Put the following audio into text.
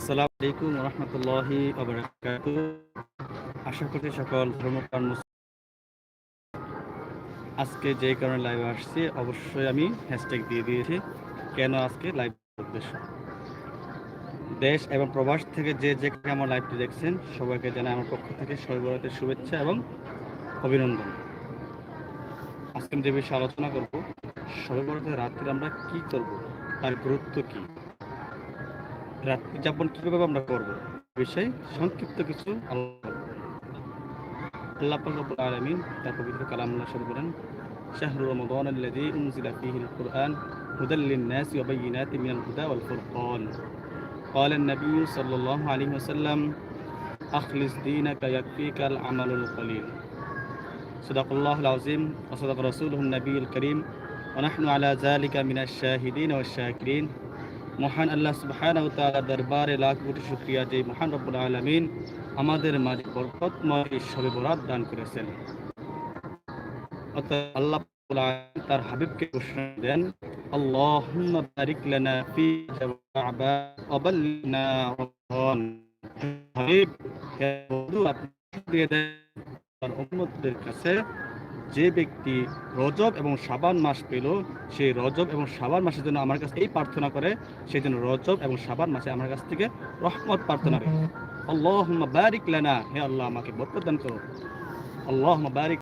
আসসালামু আলাইকুম রহমতুল্লাহি আশা করি সকল ধর্মপ্রাণ আজকে যে কারণে লাইভ আসছি, অবশ্যই আমি হ্যাশট্যাগ দিয়ে দিয়েছি, কেন আজকে লাইভ উদ্দেশ্য? দেশ এবং প্রবাস থেকে যে যেখানে আমার লাইভটি দেখছেন, সবাইকে জানাই আমার পক্ষ থেকে সর্বরাতের শুভেচ্ছা এবং অভিনন্দন। আজকে আমি যে বিষয়ে আলোচনা করব সর্বরাতের রাত্রে আমরা কি করব, তার গুরুত্ব কি? রাত্রি যাপন কিভাবে আমরা করব বিষয়ে সংক্ষিপ্ত কিছু আলোচনা করব। আল্লাহ পাক রব্বুল আলামিন তার পবিত্র কালামুল্লাহ শুরু করেন শাহরু রমাদান الذي أنزل فيه القرآن هدى للناس وبينات من الهدى والفرقان قال النبي صلى الله عليه وسلم أخلص دينك يكفيك العمل القليل صدق الله العظيم وصدق رسوله النبي الكريم ونحن على ذلك من الشاهدين والشاكرين মহান আল্লাহ তাআলা দরবারে লাখ কোটি শুকরিয়া যে মহান রব্বুল আলামিন আমাদের মাঝে বরকতময় শবে বরাত দান করেছেন। আল্লাহ তার হাবিবকে ঘোষণা দেন বারিক লানা ফি জাওআবা ওয়া বাল্লিগনা রমাদান হাবিব। দিয়ে দেন তার উম্মতদের কাছে যে ব্যক্তি রজব এবং সাবান মাস পেল সেই রজব এবং সাবান মাসের জন্য আমার কাছে এই প্রার্থনা করে সেই জন্য রজব এবং সাবান মাসে আমার কাছ থেকে রহমত প্রার্থনা করে। আল্লাহ বারিক লানা, হে আল্লাহ, আমাকে বরকত দান করো। আল্লাহ বারিক